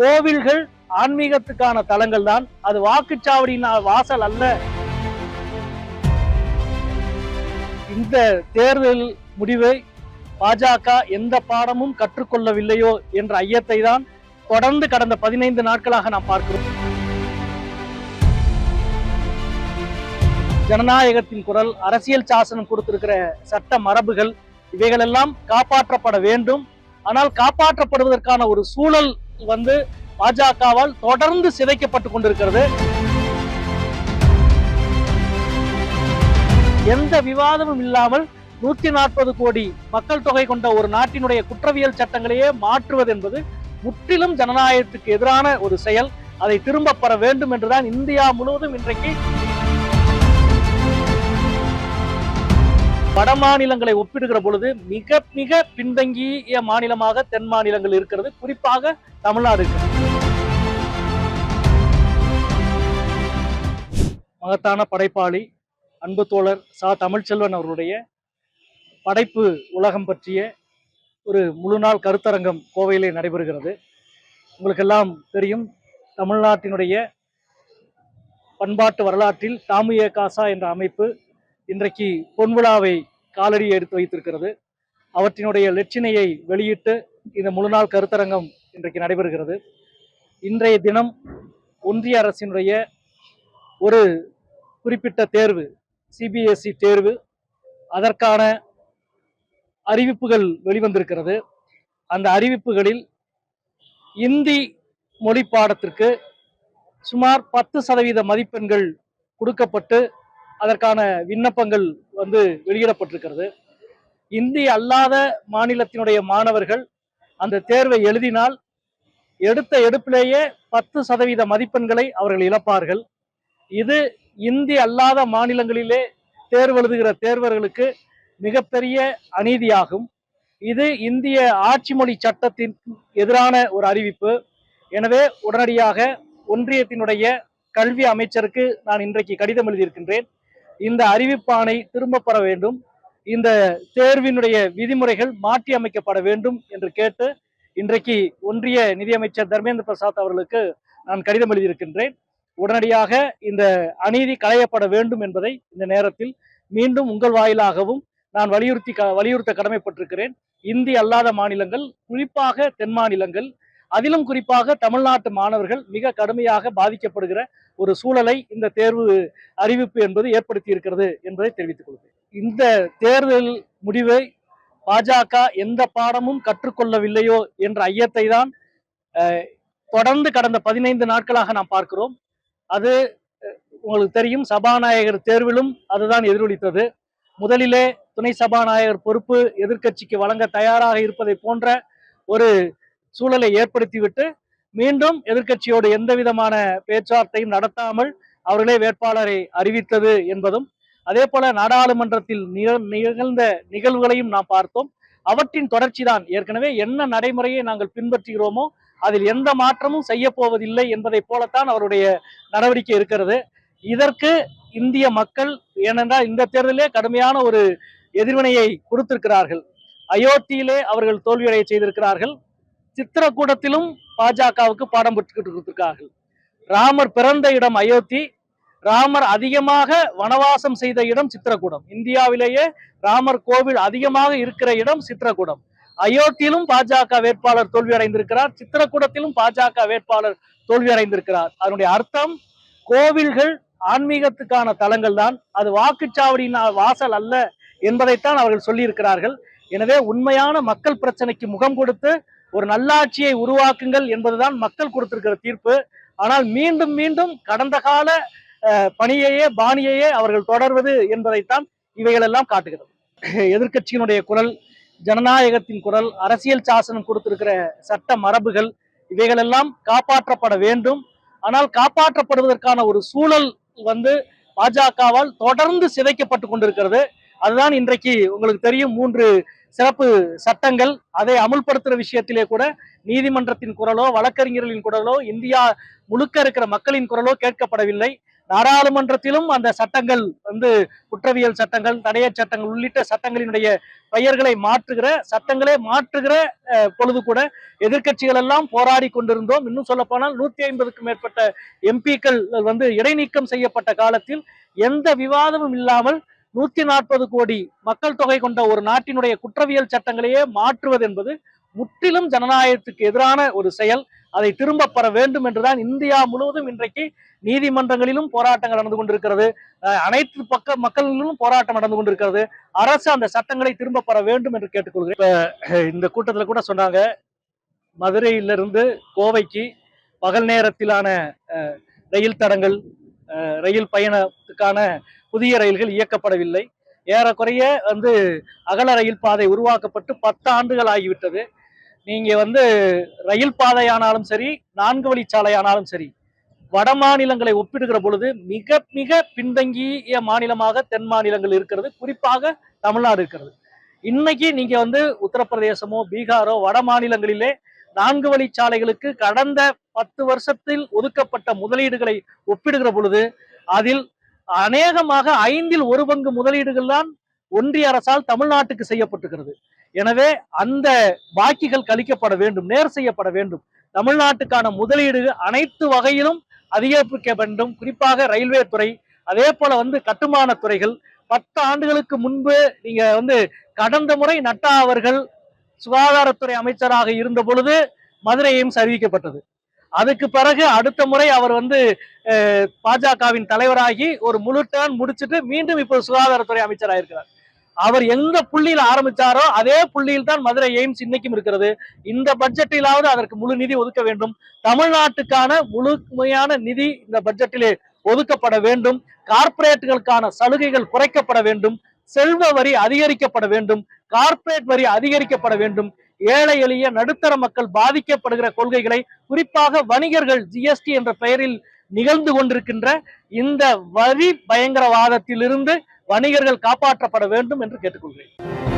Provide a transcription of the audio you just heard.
கோவில்கள் ஆன்மீகத்துக்கான தலங்கள் தான். அது வாக்குச்சாவடியின் வாசல் அல்ல. இந்த தேர்தல் முடிவை பாஜக எந்த பாடமும் கற்றுக்கொள்ளவில்லையோ என்ற ஐயத்தை தான் தொடர்ந்து கடந்த பதினைந்து நாட்களாக நாம் பார்க்கிறோம். ஜனநாயகத்தின் குரல் அரசியல் சாசனம் கொடுத்திருக்கிற சட்ட மரபுகள் இவைகளெல்லாம் காப்பாற்றப்பட வேண்டும். ஆனால் காப்பாற்றப்படுவதற்கான ஒரு சூழல் வந்து பாஜகவால் தொடர்ந்து சிதைக்கப்பட்டு கொண்டிருக்கிறது. எந்த விவாதமும் இல்லாமல் நூத்தி நாற்பது கோடி மக்கள் தொகை கொண்ட ஒரு நாட்டினுடைய குற்றவியல் சட்டங்களையே மாற்றுவது என்பது முற்றிலும் ஜனநாயகத்துக்கு எதிரான ஒரு செயல். அதை திரும்ப பெற வேண்டும் என்றுதான் இந்தியா முழுவதும் இன்றைக்கு வட மாநிலங்களை ஒப்பிடுகிற பொழுது மிக மிக பின்தங்கிய மாநிலமாக தென் மாநிலங்கள் இருக்கிறது. குறிப்பாக தமிழ்நாடு மகத்தான படைப்பாளி அன்பு தோழர் சா. தமிழ்ச்செல்வன் அவருடைய படைப்பு உலகம் பற்றிய ஒரு முழு நாள் கருத்தரங்கம் கோவையிலே நடைபெறுகிறது. உங்களுக்கெல்லாம் தெரியும் தமிழ்நாட்டினுடைய பண்பாட்டு வரலாற்றில் தாமிய காசா என்ற அமைப்பு இன்றைக்கு பொன்விழாவை காலடி எடுத்து வைத்திருக்கிறது. அவற்றினுடைய லட்சினையை வெளியிட்டு இந்த முழு நாள் கருத்தரங்கம் இன்றைக்கு நடைபெறுகிறது. இன்றைய தினம் ஒன்றிய அரசினுடைய ஒரு குறிப்பிட்ட தேர்வு சிபிஎஸ்இ தேர்வு அதற்கான அறிவிப்புகள் வெளிவந்திருக்கிறது. அந்த அறிவிப்புகளில் இந்தி மொழி பாடத்திற்கு சுமார் பத்து சதவீத மதிப்பெண்கள் கொடுக்கப்பட்டு அதற்கான விண்ணப்பங்கள் வந்து வெளியிடப்பட்டிருக்கிறது. இந்தி அல்லாத மாநிலத்தினுடைய மாணவர்கள் அந்த தேர்வை எழுதினால் எடுத்த எடுப்பிலேயே பத்து சதவீத மதிப்பெண்களை அவர்கள் இழப்பார்கள். இது இந்தி அல்லாத மாநிலங்களிலே தேர்வு எழுதுகிற தேர்வர்களுக்கு மிகப்பெரிய அநீதியாகும். இது இந்திய ஆட்சி மொழி சட்டத்தின் எதிரான ஒரு அறிவிப்பு. எனவே உடனடியாக ஒன்றியத்தினுடைய கல்வி அமைச்சருக்கு நான் இன்றைக்கு கடிதம் எழுதியிருக்கின்றேன். இந்த அறிவிப்பானை திரும்ப பெற வேண்டும். இந்த தேர்வினுடைய விதிமுறைகள் மாற்றி அமைக்கப்பட வேண்டும் என்று கேட்டு இன்றைக்கு ஒன்றிய நிதியமைச்சர் தர்மேந்திர பிரசாத் அவர்களுக்கு நான் கடிதம் எழுதியிருக்கின்றேன். உடனடியாக இந்த அநீதி களையப்பட வேண்டும் என்பதை இந்த நேரத்தில் மீண்டும் உங்கள் வாயிலாகவும் நான் வலியுறுத்தி க- வலியுறுத்த கடமைப்பட்டிருக்கிறேன். இந்தி அல்லாத மாநிலங்கள் குறிப்பாக தென் மாநிலங்கள் அதிலும் குறிப்பாக தமிழ்நாட்டு மாணவர்கள் மிக கடுமையாக பாதிக்கப்படுகிற ஒரு சூழலை இந்த தேர்வு அறிவிப்பு என்பது ஏற்படுத்தி இருக்கிறது என்பதை தெரிவித்துக் கொள்கிறேன். இந்த தேர்தல் முடிவை பாஜக எந்த பாடமும் கற்றுக்கொள்ளவில்லையோ என்ற ஐயத்தை தான் தொடர்ந்து கடந்த பதினைந்து நாட்களாக நாம் பார்க்கிறோம். அது உங்களுக்கு தெரியும் சபாநாயகர் தேர்விலும் அதுதான் எதிரொலித்தது. முதலிலே துணை சபாநாயகர் பொறுப்பு எதிர்க்கட்சிக்கு வழங்க தயாராக இருப்பதை போன்ற ஒரு சூழலை ஏற்படுத்திவிட்டு மீண்டும் எதிர்க்கட்சியோடு எந்த விதமான பேச்சுவார்த்தையும் நடத்தாமல் அவர்களே வேட்பாளரை அறிவித்தது என்பதும் அதே போல நாடாளுமன்றத்தில் நிகழ்ந்த நிகழ்வுகளையும் நாம் பார்த்தோம். அவற்றின் தொடர்ச்சி தான் ஏற்கனவே என்ன நடைமுறையை நாங்கள் பின்பற்றுகிறோமோ அதில் எந்த மாற்றமும் செய்ய போவதில்லை என்பதை போலத்தான் அவருடைய நடவடிக்கை இருக்கிறது. இதற்கு இந்திய மக்கள் ஏனென்றால் இந்த தேர்தலே கடுமையான ஒரு எதிர்வினையை கொடுத்திருக்கிறார்கள். அயோத்தியிலே அவர்கள் தோல்வியடைய செய்திருக்கிறார்கள். சித்திரக்கூடத்திலும் பாஜகவுக்கு பாடம் பெற்றுக்கிட்டு கொடுத்திருக்கிறார்கள் ராமர் பிறந்த இடம் அயோத்தி ராமர் அதிகமாக வனவாசம் செய்த இடம் சித்திரக்கூடம். இந்தியாவிலேயே ராமர் கோவில் அதிகமாக இருக்கிற இடம் சித்திரக்கூடம். அயோத்தியிலும் பாஜக வேட்பாளர் தோல்வி அடைந்திருக்கிறார் சித்திரக்கூடத்திலும் பாஜக வேட்பாளர் தோல்வி அடைந்திருக்கிறார். அதனுடைய அர்த்தம் கோவில்கள் ஆன்மீகத்துக்கான தலங்கள் தான். அது வாக்குச்சாவடியின் வாசல் அல்ல என்பதைத்தான் அவர்கள் சொல்லியிருக்கிறார்கள். எனவே உண்மையான மக்கள் பிரச்சனைக்கு முகம் கொடுத்து ஒரு நல்லாட்சியை உருவாக்குங்கள் என்பதுதான் மக்கள் கொடுத்திருக்கிற தீர்ப்பு. ஆனால் மீண்டும் மீண்டும் கடந்த கால பணியையே பாணியையே அவர்கள் தொடர்வது என்பதைத்தான் இவைகளெல்லாம் காட்டுகிறது. எதிர்க்கட்சியினுடைய குரல் ஜனநாயகத்தின் குரல் அரசியல் சாசனம் கொடுத்திருக்கிற சட்ட மரபுகள் இவைகளெல்லாம் காப்பாற்றப்பட வேண்டும். ஆனால் காப்பாற்றப்படுவதற்கான ஒரு சூழல் வந்து பாஜகவால் தொடர்ந்து சிதைக்கப்பட்டு கொண்டிருக்கிறது. அதுதான் இன்றைக்கு உங்களுக்கு தெரியும் மூன்று சிறப்பு சட்டங்கள். அதை அமுல்படுத்துகிற விஷயத்திலே கூட நீதிமன்றத்தின் குரலோ வழக்கறிஞர்களின் குரலோ இந்தியா முழுக்க இருக்கிற மக்களின் குரலோ கேட்கப்படவில்லை. நாடாளுமன்றத்திலும் அந்த சட்டங்கள் வந்து குற்றவியல் சட்டங்கள் தடைய சட்டங்கள் உள்ளிட்ட சட்டங்களினுடைய பெயர்களை மாற்றுகிற சட்டங்களே மாற்றுகிற பொழுது கூட எதிர்கட்சிகள் எல்லாம் போராடி கொண்டிருந்தோம். இன்னும் சொல்ல போனால் நூத்தி ஐம்பதுக்கும் மேற்பட்ட எம்பிக்கள் வந்து இடைநீக்கம் செய்யப்பட்ட காலத்தில் எந்த விவாதமும் இல்லாமல் நூத்தி நாற்பது கோடி மக்கள் தொகை கொண்ட ஒரு நாட்டினுடைய குற்றவியல் சட்டங்களையே மாற்றுவது என்பது முற்றிலும் ஜனநாயகத்துக்கு எதிரான ஒரு செயல். அதை திரும்ப பெற வேண்டும் என்றுதான் இந்தியா முழுவதும் இன்றைக்கு நீதிமன்றங்களிலும் போராட்டங்கள் நடந்து கொண்டிருக்கிறது. அனைத்து பக்க மக்களிலும் போராட்டம் நடந்து கொண்டிருக்கிறது. அரசு அந்த சட்டங்களை திரும்ப பெற வேண்டும் என்று கேட்டுக்கொள்கிறேன். இந்த கூட்டத்தில் கூட சொன்னாங்க மதுரையிலிருந்து கோவைக்கு பகல் நேரத்திலான ரயில் தடங்கள் ரயில் பயணத்துக்கான புதிய ரயில்கள் இயக்கப்படவில்லை. ஏறக்குறைய வந்து அகல ரயில் பாதை உருவாக்கப்பட்டு பத்து ஆண்டுகள் ஆகிவிட்டது. நீங்க வந்து ரயில் பாதையானாலும் சரி நான்கு வழிச்சாலையானாலும் சரி வட மாநிலங்களை ஒப்பிடுகிற பொழுது மிக மிக பின்தங்கிய மாநிலமாக தென் மாநிலங்கள் இருக்கிறது. குறிப்பாக தமிழ்நாடு இருக்கிறது. இன்னைக்கு நீங்க வந்து உத்தரப்பிரதேசமோ பீகாரோ வட மாநிலங்களிலே நான்கு வழிச்சாலைகளுக்கு கடந்த பத்து வருஷத்தில் ஒதுக்கப்பட்ட முதலீடுகளை ஒப்பிடுகிற பொழுது அதில் அநேகமாக ஐந்தில் ஒரு பங்கு முதலீடுகள் தான் ஒன்றிய அரசால் தமிழ்நாட்டுக்கு செய்யப்பட்டிருக்கிறது. எனவே அந்த பாக்கிகள் கழிக்கப்பட வேண்டும் நேர் செய்யப்பட வேண்டும். தமிழ்நாட்டுக்கான முதலீடு அனைத்து வகையிலும் அதிகரிக்க வேண்டும் குறிப்பாக ரயில்வே துறை அதே போல வந்து கட்டுமான துறைகள். பத்து ஆண்டுகளுக்கு முன்பு நீங்க வந்து கடந்த முறை நட்டா அவர்கள் சுகாதாரத்துறை அமைச்சராக இருந்த பொழுது மதுரை எய்ம்ஸ் அறிவிக்கப்பட்டது அதுக்கு பிறகு அடுத்த முறை அவர் வந்து பாஜகவின் தலைவராகி ஒரு முழு டேர்ன் முடிச்சிட்டு மீண்டும் இப்போ சுகாதாரத்துறை அமைச்சராக இருக்கிறார் அவர் எந்த புள்ளியில் ஆரம்பிச்சாரோ அதே புள்ளியில் தான் மதுரை எய்ம்ஸ் இன்னைக்கும் இருக்கிறது. இந்த பட்ஜெட்டிலாவது அதற்கு முழு நிதி ஒதுக்க வேண்டும். தமிழ்நாட்டுக்கான முழுமையான நிதி இந்த பட்ஜெட்டிலே ஒதுக்கப்பட வேண்டும். கார்ப்பரேட்டுகளுக்கான சலுகைகள் குறைக்கப்பட வேண்டும். செல்வ வரி அதிகரிக்கப்பட வேண்டும். கார்ப்பரேட் வரி அதிகரிக்கப்பட வேண்டும். ஏழை எளிய நடுத்தர மக்கள் பாதிக்கப்படுகிற கொள்கைகளை குறிப்பாக வணிகர்கள் ஜிஎஸ்டி என்ற பெயரில் நிகழ்ந்து கொண்டிருக்கின்ற இந்த வரி பயங்கரவாதத்திலிருந்து வணிகர்கள் காப்பாற்றப்பட வேண்டும் என்று கேட்டுக்கொள்கிறேன்.